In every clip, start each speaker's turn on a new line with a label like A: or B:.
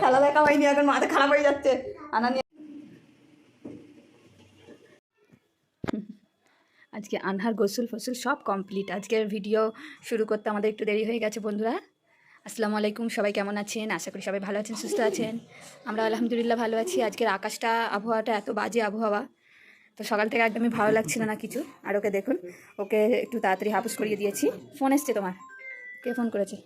A: খেলা
B: দেখা হয়নি এখন মাথা খারাপ হয়ে যাচ্ছে। আনা নিয়ে আজকে আনহার গোসল ফসল সব কমপ্লিট। আজকের ভিডিও শুরু করতে আমাদের একটু দেরি হয়ে গেছে বন্ধুরা। আসসালামু আলাইকুম সবাই কেমন আছেন? আশা করি সবাই ভালো আছেন সুস্থ আছেন। আমরা আলহামদুলিল্লাহ ভালো আছি। আজকের আকাশটা আবহাওয়াটা এত বাজে আবহাওয়া। তো সকাল থেকে একদমই ভালো লাগছিল না কিছু। আর ওকে দেখুন ওকে একটু তাড়াতাড়ি হাপুস করিয়ে দিয়েছি। ফোন এসছে তোমার? কে ফোন করেছে।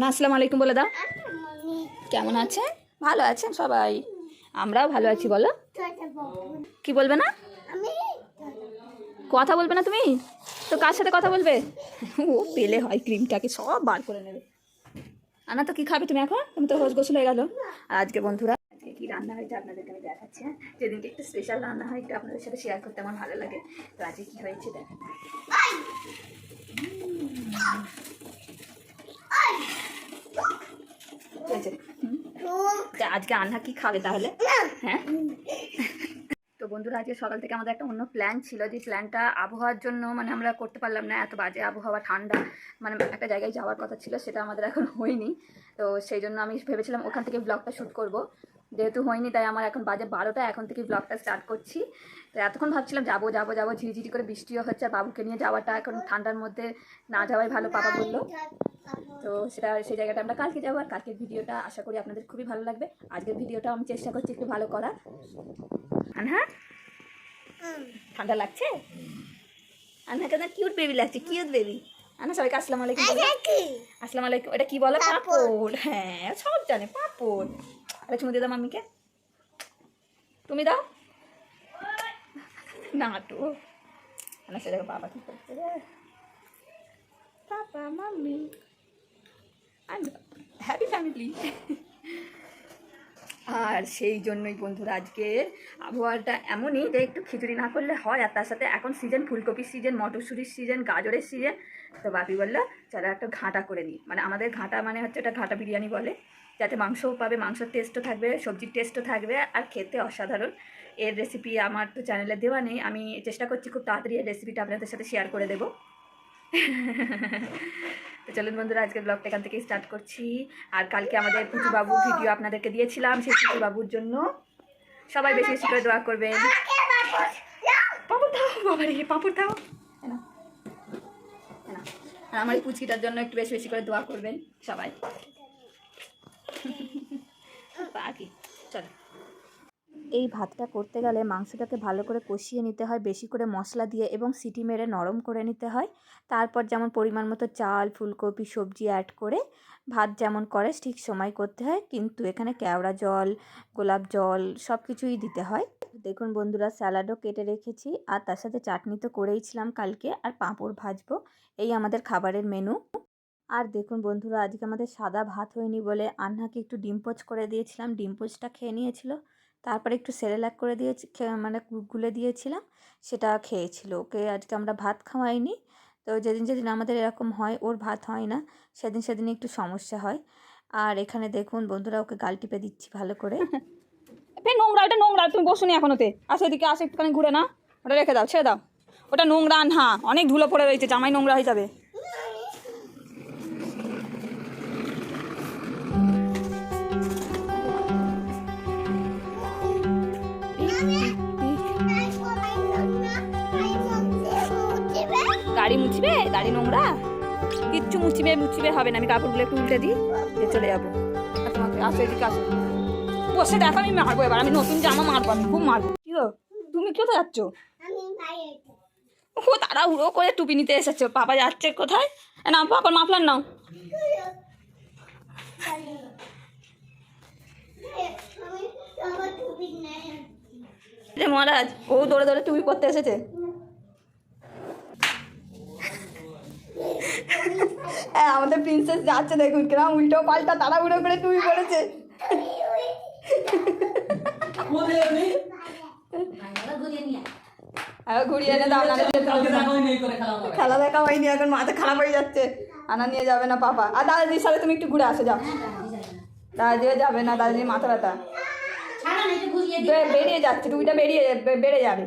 B: না আসসালামু আলাইকুম বলে দাও। কেমন আছেন ভালো আছেন সবাই। আমরাও ভালো আছি, বলো। কি বলবে না? কথা বলবে না তুমি? তো কার সাথে কথা বলবে? ও পেলে হয় ক্রিমটাকে সব বার করে নেবে। আনা, তো কি খাবে তুমি এখন? তুমি তো হোস গোসল হয়ে গেল। আর আজকে বন্ধুরা কি রান্না হয়েছে আপনাদেরকে আমি দেখাচ্ছি হ্যাঁ? যেদিনকে একটু স্পেশাল রান্না হয়, একটু আপনাদের সাথে শেয়ার করতে আমার ভালো লাগে। তো আজকে কি হয়েছে দেখা। আজকে আন্না কি খাবে তাহলে? হ্যাঁ? তো বন্ধুরা, আজকে সকাল থেকে আমাদের একটা অন্য প্ল্যান ছিল যে প্ল্যানটা আবহাওয়ার জন্য মানে আমরা করতে পারলাম না, এত বাজে আবহাওয়া, ঠান্ডা মানে একটা জায়গায় যাওয়ার কথা ছিল, সেটা আমাদের এখন হয়নি। তো সেই জন্য আমি ভেবেছিলাম ওখান থেকে ব্লগটা শ্যুট করব। যেহেতু হয়নি তাই আমার এখন বাজে বারোটা এখন থেকে ব্লগটা স্টার্ট করছি। তো এতক্ষণ ভাবছিলাম যাব যাব যাব ঝিরিঝিরি করে বৃষ্টিও হচ্ছে আর বাবুকে নিয়ে যাওয়াটা এখন ঠান্ডার মধ্যে না যাওয়াই ভালো পাপা বলল। তো সেটা সেই জায়গাটা আমরা কালকে যাব আর কালকের ভিডিওটা আশা করি আপনাদের খুবই ভালো লাগবে। আজকের ভিডিওটা আমি চেষ্টা করছি একটু ভালো করার। আনহা? ঠান্ডা লাগছে? আনহা কেন কিউট বেবি লাগছে কিউট বেবি আনা সবাইকে আসসালামু আলাইকুম বলো। আসসালামু আলাইকুম এটা কি বলো? পাপড় হ্যাঁ সব জানে পাপড়। আরে চুমু দিয়ে দাও মাম্মিকে তুমি দাও। না তো আনা সে দেখো বাবা কি করছে রে। পাপা মাম্মি হ্যাপি ফ্যামিলি আর সেই জন্যই বন্ধুরা আজকের আবহাওয়াটা এমনই যে একটু খিচুড়ি না করলে হয় আর তার সাথে এখন সিজন ফুলকপির সিজন মটরশুঁটির সিজন গাজরের সিজন তো বাপি বলল চলো একটা ঘাঁটা করে নিই মানে আমাদের ঘাঁটা মানে হচ্ছে এটা ঘাঁটা বিরিয়ানি বলে। যাতে মাংসও পাবে, মাংসর টেস্টও থাকবে, সবজির টেস্টও থাকবে, আর খেতে অসাধারণ। এর রেসিপি আমার তো চ্যানেলে দেওয়া নেই। আমি চেষ্টা করছি খুব তাড়াতাড়ি এই রেসিপিটা আপনাদের সাথে শেয়ার করে দেবো। তো চলুন বন্ধুরা আজকে ব্লগটা এখান থেকে স্টার্ট করছি। আর কালকে আমাদের পুচুবাবু ভিডিও আপনাদেরকে দিয়েছিলাম সেই পুচুবাবুর জন্য। সবাই বেশি বেশি করে দোয়া করবেন। পাপড় দাও, বাবা পাপড় দাও। আর আমার পুচকিটার জন্য একটু বেশি বেশি করে দোয়া করবেন সবাই। বাকি চলো। এই ভাতটা করতে গেলে মাংসটাকে ভালো করে কষিয়ে নিতে হয়, বেশি করে মশলা দিয়ে এবং সিটি মেরে নরম করে নিতে হয়। তারপর যেমন পরিমাণ মতো চাল, ফুলকপি, সবজি অ্যাড করে ভাত যেমন করে ঠিক সময় করতে হয়। কিন্তু এখানে কেওড়া জল, গোলাপ জল সব কিছুই দিতে হয়। দেখুন বন্ধুরা, স্যালাডও কেটে রেখেছি আর তার সাথে চাটনি তো করেইছিলাম কালকে। আর পাঁপড় ভাজবো, এই আমাদের খাবারের মেনু আর দেখুন বন্ধুরা, আজকে আমাদের সাদা ভাত হয়নি বলে আন্নাকে একটু ডিম পোচ করে দিয়েছিলাম। ডিম পোচটা খেয়ে নিয়েছিল। তারপরে একটু সেরেলাক করে দিয়েছি মানে গুলে দিয়েছিলাম। সেটা খেয়েছিল। ওকে আজকে আমরা ভাত খাওয়াইনি। তো যেদিন যেদিন আমাদের এরকম হয়, ওর ভাত হয় না, সেদিন সেদিন একটু সমস্যা হয়। আর এখানে দেখুন বন্ধুরা, ওকে গাল টিপে দিচ্ছি ভালো করে। নোংরা ওটা নোংরা, তুমি বসুনি এখন ওতে আসো এদিকে, আসো একটুখানি ঘুরে না ওটা রেখে দাও, ছেড়ে দাও। ওটা নোংরা হ্যাঁ অনেক ধুলো পড়ে রয়েছে, জামাই নোংরা হয়ে যাবে। গাড়ি নোংরা? কিচ্ছু মুছবে মুছবে হবে না। আমি কাপড়গুলো একটু উল্টে দিই চলে যাব। তোমাকে আসো এদিকে আসো। বসে দেখো আমি মারবো এবার। আমি নতুন জামা মারবো আমি খুব মারবো। কি তুমি কোথায় যাচ্ছ? ও তারা উড়ো করে টুপি নিতে এসেছে। পাপা যাচ্ছে কোথায়? নাও পাপার মাফলার নাও। মহারাজ ও দৌড়ে দৌড়ে টুপি পরতে এসেছে। হ্যাঁ আমাদের প্রিন্সেস যাচ্ছে দেখুন কিরম উল্টো পাল্টা তারা উড়ো করে
A: আপনি
B: হ্যাঁ ঘুরিয়ে এনে দাও
A: খেলা।
B: দেখা হয়নি এখন মাথা খারাপ হয়ে যাচ্ছে। আনা নিয়ে যাবে না পাপা। আর দাদাদির সাথে তুমি একটু ঘুরে আসো যাও। দাদাদিও যাবে না দাদাদির মাথা ব্যথা। বেরিয়ে যাচ্ছে টুপিটা বেরিয়ে বেড়ে যাবে।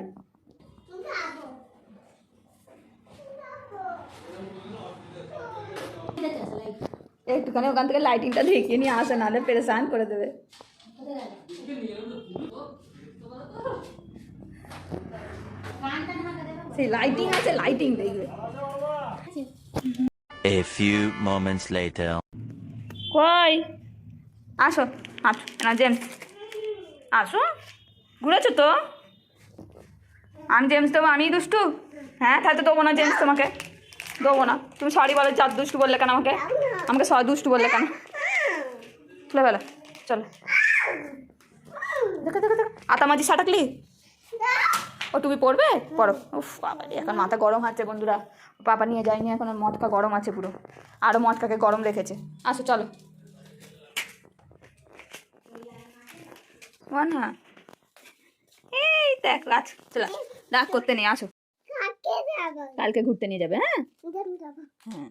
B: একটুখানি ওখান থেকে লাইটিংটা দেখিয়ে নিয়ে আসে নাহলে পেরেশান করে দেবে। সেই লাইটিং আছে লাইটিং দেখবে।
C: A few moments later.
B: কই? আসো আসো না জেমস। আসো। ঘুরেছো তো? আমি জেমস দেবো আমি দুষ্টু। হ্যাঁ তাহলে তো দেবো না জেমস তোমাকে। দেবো না। তুমি সরি বলো চার দুষ্টু বললে কেন আমাকে? আমাকে সরি দুষ্টু বললে কেন? খুলে ফেলো, চলো। দেখো দেখো দেখো। আতামাজি সাটাকলি ও, তুমি পড়বে পড়ো উফ, বাবা এখন মাথা গরম আছে বন্ধুরা। পাপা নিয়ে যায়নি, এখন মটকা গরম আছে পুরো। আরও মটকাকে গরম রেখেছে। আসো, চলো। হ্যাঁ এই দেখ রাজ চলো, রাগ করতে নেই, আসো। কালকে ঘুরতে নিয়ে যাবে হ্যাঁ? হ্যাঁ।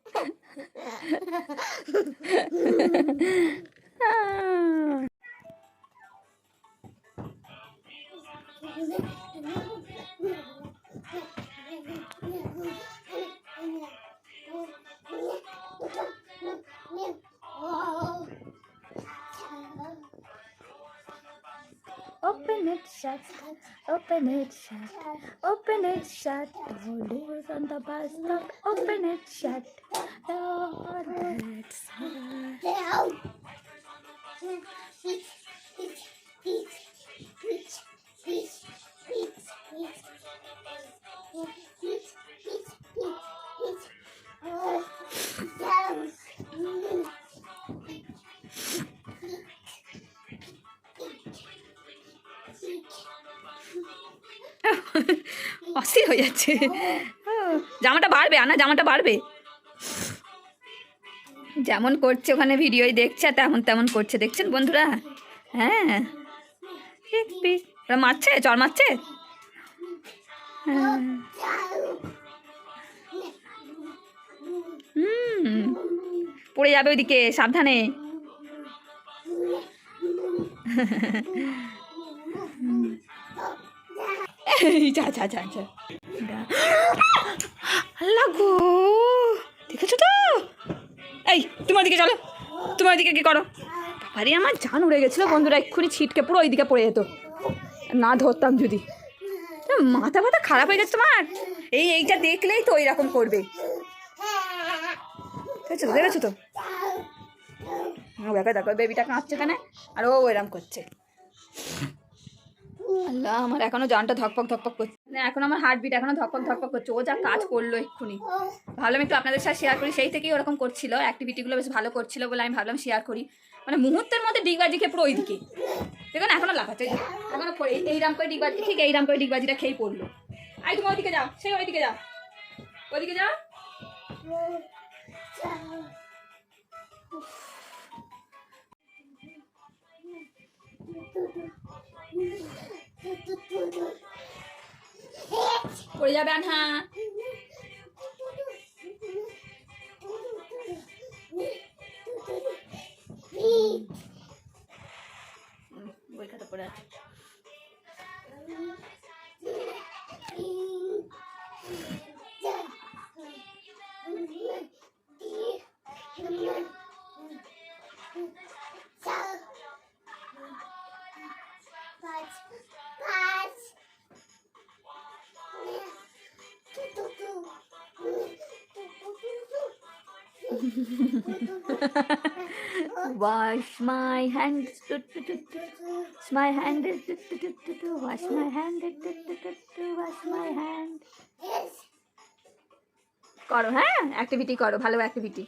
B: Open it shut, open it shut, open it shut. The whole day on the bus stop. Open it shut. Lord, that's hard. অস্থির হয়ে যাচ্ছে। জামাটা বাড়বে, আনা জামাটা বাড়বে। যেমন করছে ওখানে ভিডিওই দেখছে তেমন তেমন করছে। দেখছেন বন্ধুরা? হ্যাঁ। ওরা মারছে? চর মারছে। হুম। পড়ে যাবে ওইদিকে, সাবধানে। যা যা যা যা। আল্লাহ গো দেখেছ তো? এই, তোমার দিকে চলো। তোমার দিকে কি করো? বাবারে, আমার জান উড়ে গেছিল, বন্ধুরা, এক্ষুনি ছিটকে পুরো ওইদিকে পড়ে যেত। না ধরতাম যদি। মাথা ফাথা খারাপ হয়ে গেছে তোমার? এই, এইটা দেখলেই তো এরকম করবে। দেখেছ তো? দেখেছ তো দেখো দেখো বেবিটা কাঁদছে কেন? আর ও এরম করছে। আল্লাহ আমার এখনও জানটা ধকপক ধকপক করছে। না এখন আমার হার্টবিট এখনও ধকপক ধকপক করছে। ও যা কাজ করল এক্ষুনি। ভাবলাম একটু আপনাদের সাথে শেয়ার করি। সেই থেকেই ওরকম করছিল। অ্যাক্টিভিটিগুলো বেশ ভালো করছিল বলে আমি ভাবলাম শেয়ার করি। মানে মুহূর্তের মধ্যে ডিগবাজি খেয়ে পুরো ওইদিকে। দেখুন এখনও যে, এখনও এইরাম করে ডিগবাজি ঠিক এইরাম করে ডিগবাজিটা খেয়ে পড়ল। আই তুমি ওইদিকে যাও। সেই ওইদিকে যাও। ওইদিকে যাও। পড়ে যাবে আনহা। Wash my hands. Wash my hand. Wash my hand. Wash my hand. করো হ্যাঁ? অ্যাক্টিভিটি করো ভালো অ্যাক্টিভিটি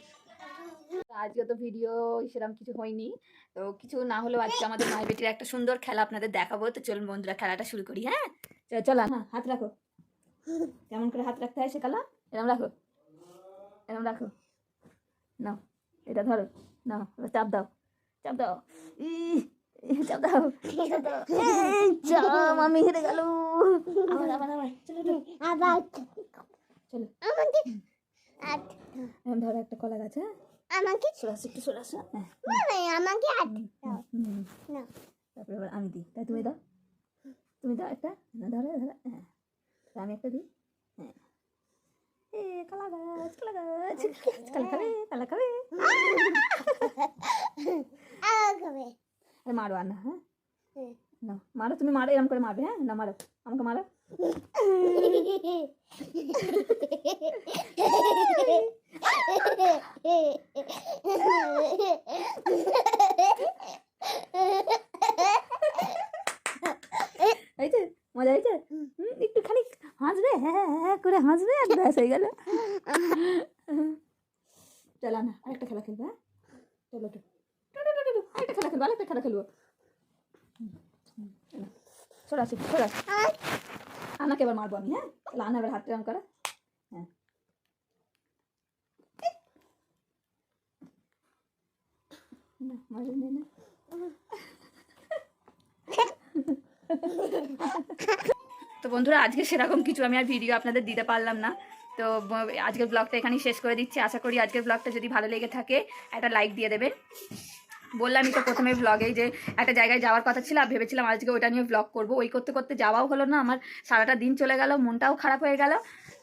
B: আজকে তো ভিডিও সেরকম কিছু হয়নি। তো কিছু না হলেও আজকে আমাদের মায়ের বেটির একটা সুন্দর খেলা আপনাদের দেখাবো। তো চলুন বন্ধুরা খেলাটা শুরু করি হ্যাঁ? চলো, চলো হ্যাঁ হাত রাখো। কেমন করে হাত রাখতে হয় শেখালা এরম রাখো। এরম রাখো। নাও এটা ধরো নাও চাপ দাও চাপ দাও ই চাপ দাও চাপ দাও চাপ আমি হেরে গেল। আবার আবার আবার চলো চলো।
D: আবার।
B: চলো।
D: আমাকে
B: এরম ধরো একটা কলা গাছ হ্যাঁ?
D: আমাকে
B: একটু হ্যাঁ।
D: আমাকে আট না।
B: তারপরে আমি দিই। তাই তুমি দাও। তুমি দাও একটা না ধরো ধরো হ্যাঁ। আমি একটা দিই। এ কলা গাছ কলা গাছ কলা খাবে কলা খাবে আরে মারো হ্যাঁ না তুমি মারো এরকম করে মারবে হ্যাঁ না মারো আমাকে মারো এই মজা হয়েছে একটু একটুখানি হাসবে হ্যাঁ হ্যাঁ, হ্যাঁ করে হাসবে আর ব্যাস হয়ে গেল চলো না আরেকটা খেলা খেলবে হ্যাঁ চলো তো আরেকটা খেলা খেলব আরেকটা খেলা খেলব সরে আসি সরে আসি আনাকে এবার মারবো আমি হ্যাঁ তাহলে আনা এবার হাতটা এরম করে হ্যাঁ না মারবে না না তো বন্ধুরা, আজকে সেরকম কিছু আমি আর ভিডিও আপনাদের দিতে পারলাম না। তো আজকের ব্লগটা এখানেই শেষ করে দিচ্ছি। আশা করি আজকের ব্লগটা যদি ভালো লেগে থাকে, একটা লাইক দিয়ে দেবেন বললামই তো প্রথমে ব্লগেই যে, একটা জায়গায় যাওয়ার কথা ছিল আর ভেবেছিলাম আজকে ওইটা নিয়ে ব্লগ করব। ওই করতে করতে যাওয়াও হলো না, আমার সারাটা দিন চলে গেল, মনটাও খারাপ হয়ে গেল।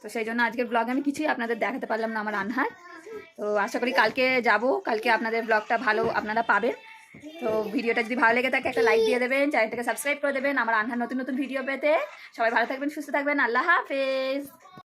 B: তো সেই জন্য আজকের ব্লগে আমি কিছুই আপনাদের দেখাতে পারলাম না আমার আনহার তো আশা করি কালকে যাব, কালকে আপনাদের ব্লগটা ভালো আপনারা পাবেন। তো ভিডিওটা যদি ভালো লেগে থাকে, একটা লাইক দিয়ে দেবেন চ্যানেলটাকে সাবস্ক্রাইব করে দেবেন। আমার আন্ধার নতুন নতুন ভিডিও পেতে। সবাই ভালো থাকবেন, সুস্থ থাকবেন। আল্লাহ হাফেজ।